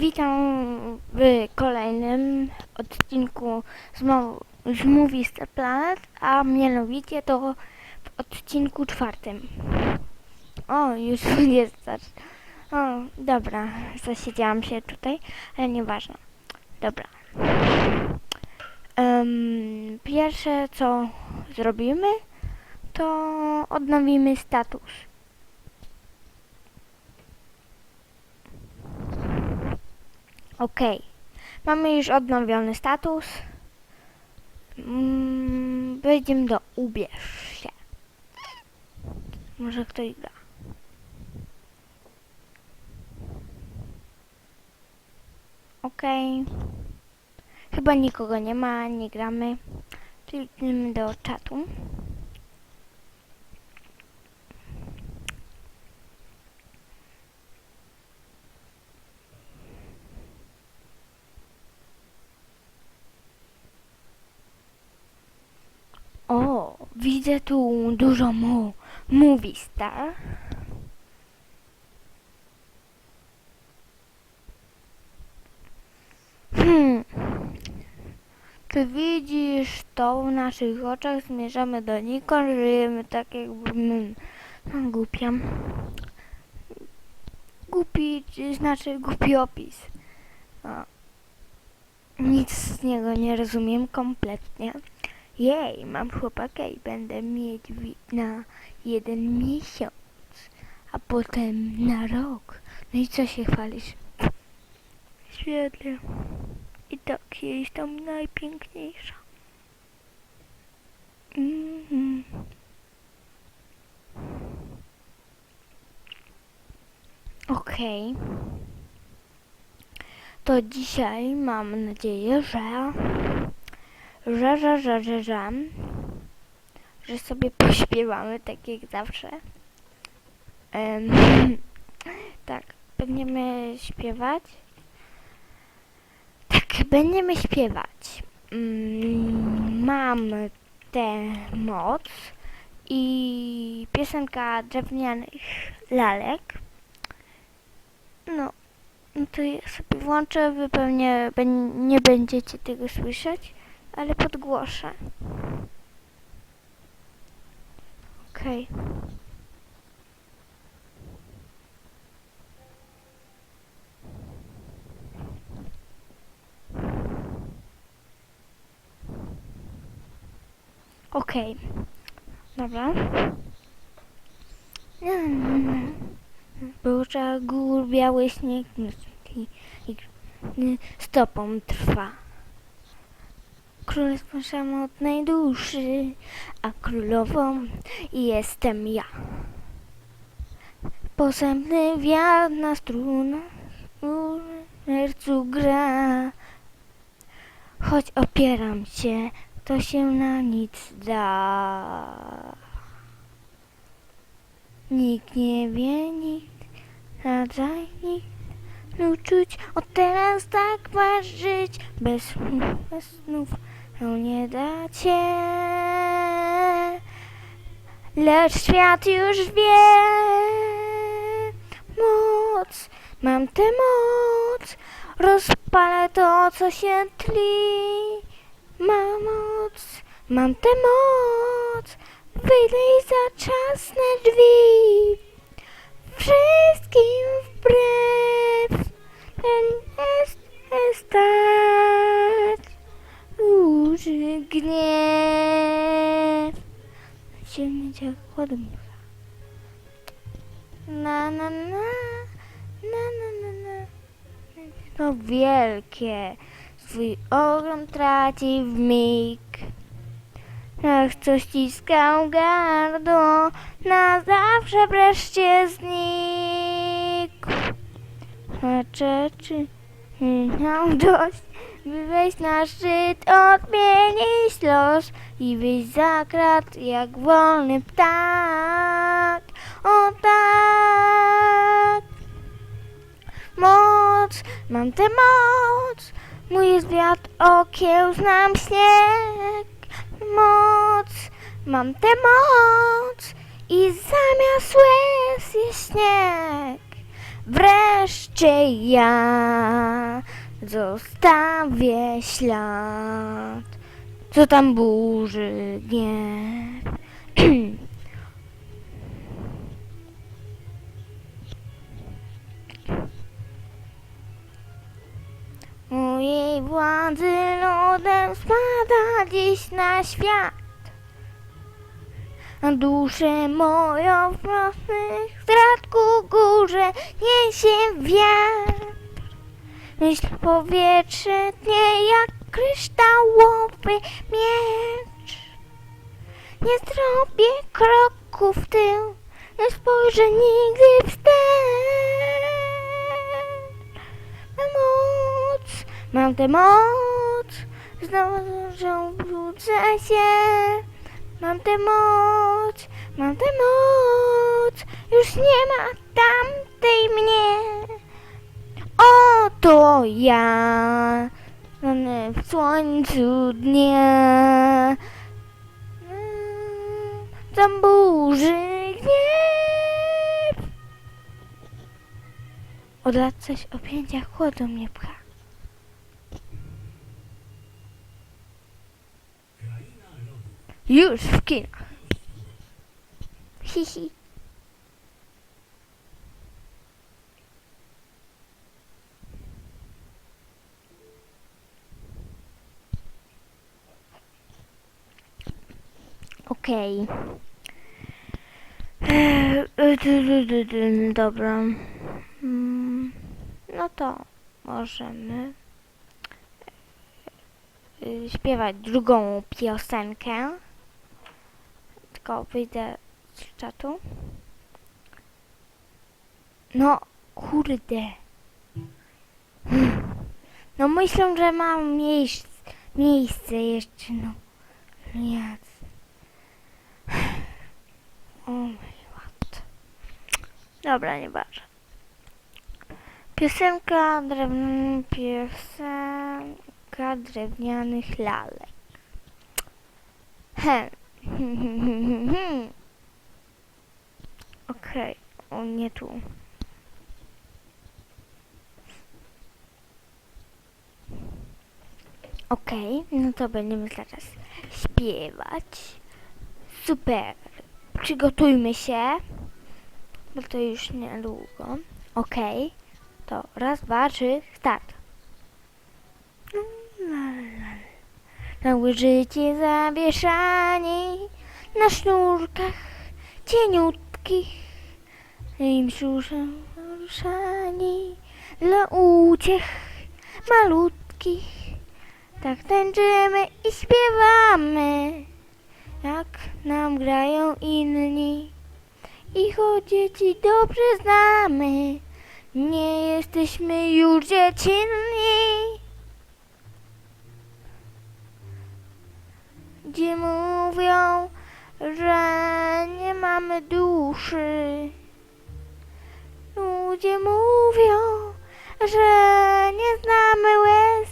Witam w kolejnym odcinku z, Mo- z Movie Star Planet, a mianowicie to w odcinku czwartym. O, już jest start. O, dobra, zasiedziałam się tutaj, ale nieważne. Dobra. Em, pierwsze co zrobimy, to odnowimy status. Okej. Mamy już odnowiony status. Mm, Wejdziemy do ubierz się. Może ktoś da. Okej. Chyba nikogo nie ma, nie gramy. Klikniemy do czatu. O, widzę tu dużo mu movie star. Hmm. Ty widzisz to w naszych oczach, zmierzamy do nikąd, żyjemy tak jakby no, głupiam. Głupi, czy znaczy głupi opis. O. Nic z niego nie rozumiem kompletnie. Jej, mam chłopaka i będę mieć na jeden miesiąc, a potem na rok. No i co się chwalisz? Świetnie. I tak jest tam najpiękniejsza. Mhm. Okej. To dzisiaj mam nadzieję, że że, że, że, że, że, że sobie pośpiewamy tak jak zawsze. Em, tak, będziemy śpiewać. Tak, będziemy śpiewać. Mm, mam tę moc i piosenka drewnianych lalek. No, no to ja sobie włączę, wy pewnie nie będziecie tego słyszeć ale podgłoszę. Okej. Okej. Dobra. Burza gór, biały śnieg stopą trwa. Królestwo samotnej duszy, a królową jestem ja. Posępny wiatr na strunach w sercu gra. Choć opieram się, to się na nic da. Nikt nie wie, nikt, radzaj nikt. Uczuć od teraz tak masz żyć bez bez snów to nie da cię. Lecz świat już wie moc, mam tę moc, rozpalę to, co się tli. Mam moc, mam tę moc, wyjdę i zatrzasnę drzwi. Wszystkim wbrew ten jest, jest stać duży gniew. Silny cię chłodem. Na na na na na na na To wielkie swój ogrom traci w mig. Ach, co ściskał gardło, na zawsze wreszcie znikł. Patrzę, czy mam dość, by wejść na szczyt, odmienić los i wyjść za krat jak wolny ptak. O tak! Moc, mam tę moc, mój jest wiatr, okiełznam śnieg. Moc, mam tę moc i zamiast łez jest śnieg. wreszcie ja zostawię ślad, co tam burzy gniew. Mojej władzy lodem spada dziś na świat. A duszę moją w prostych strat ku górze niesie wiatr. Myśl powietrze tnie jak kryształowy miecz. Nie zrobię kroku w tył, nie spojrzę nigdy wstecz. Mam moc, mam tę moc, znowu wrócę się. Mam tę moc, mam tę moc, już nie ma tamtej mnie. Oto ja, w słońcu dnia. Mm, Tam burzy gniew. Od lat coś o pięciach chłodu mnie pcha. Już w kinach. Hihi. Okej. Eee, y, dy, dy, Dobra. Mm, No to możemy y, śpiewać drugą piosenkę. Tylko wyjdę z czatu. No, kurde. No myślę, że mam miejsc, miejsce jeszcze, no. Jac. O mój ład. Dobra, nieważne. Piosenka drewnianych, piosenka drewnianych lalek. He. Okej, o nie tu. Okej, no to będziemy teraz śpiewać. Super. Przygotujmy się, bo to już niedługo. Okej, to raz, dwa, trzy, start. Całe życie zawieszani na sznurkach cieniutkich. Im szuszą ruszani dla uciech malutkich. Tak tańczymy i śpiewamy, jak nam grają inni. I choć dzieci dobrze znamy, nie jesteśmy już dziecinni. Gdzie mówią, że nie mamy duszy. Ludzie mówią, że nie znamy łez.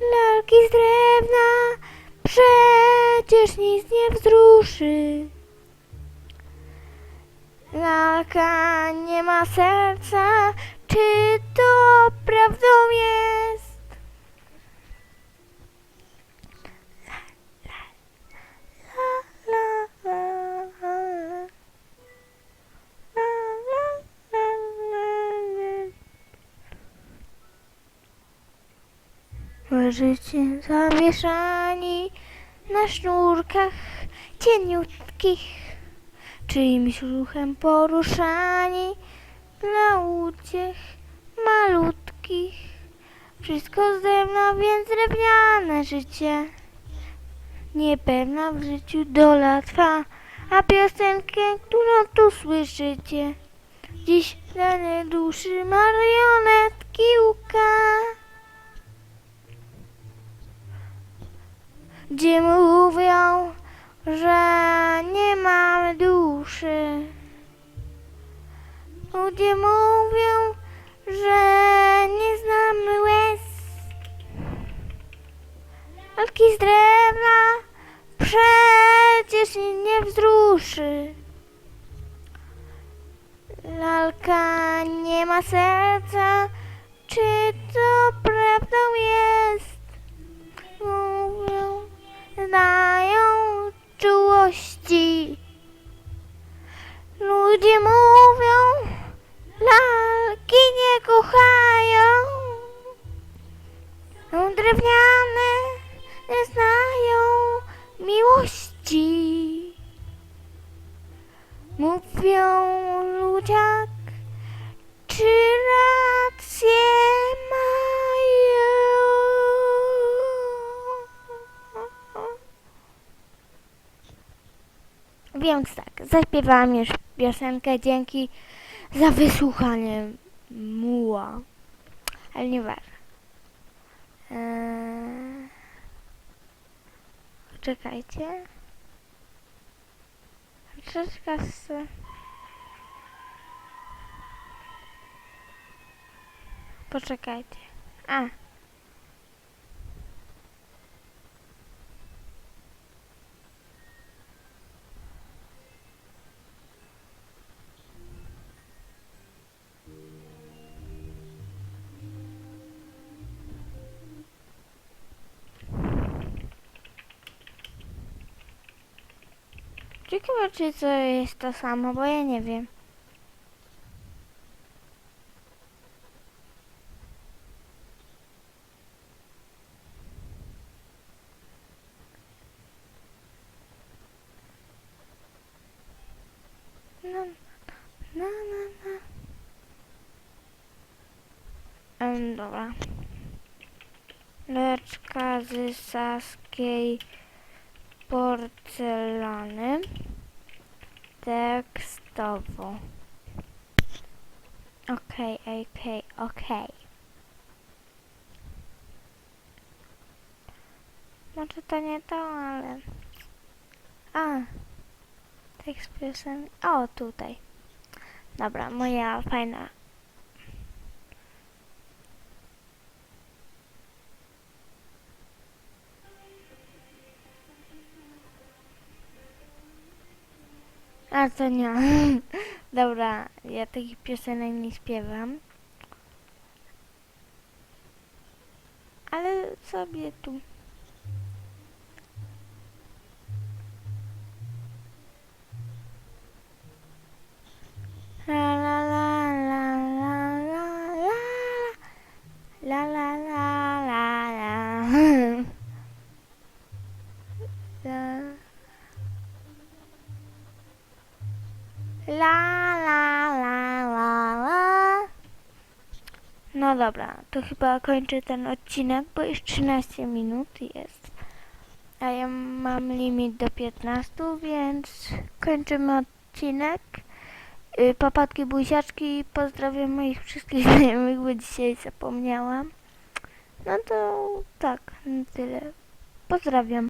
Lalki z drewna przecież nic nie wzruszy. Lalka nie ma serca, czy to prawdą jest? Leżycie zawieszani na sznurkach cieniutkich, czyimś ruchem poruszani dla uciech malutkich. Wszystko z drewna, więc drewniane życie. Niepewna w życiu dola trwa, a piosenkę, którą tu słyszycie, dziś dane duszy marionetki łka. Gdzie mówią, że duszy. Ludzie mówią, że nie znamy łez. Lalki z drewna przecież nie wzruszy. La ma serca, czy to ludziak, czy rację mają? Więc tak, zaśpiewałam już piosenkę, dzięki za wysłuchanie muła. Ale nieważne. Eee... Czekajcie. Troszeczkę z... Poczekajcie. A. Ciekawe, czy to jest to samo, bo ja nie wiem. No, no, no, no. Em, dobra. Leczka z saskiej porcelany tekstowo. Okej, okej, okej. Może to nie to, ale... A, tekst piosenki. O, tutaj. Dobra, moja fajna. A to nie. Dobra, ja takich piosenek nie śpiewam. Ale sobie tu. No dobra, to chyba kończę ten odcinek, bo już 13 minut jest. A ja mam limit do 15, więc kończymy odcinek. Y, Papatki, buziaczki, pozdrawiam moich wszystkich znajomych, bo dzisiaj zapomniałam. No to tak, tyle. Pozdrawiam.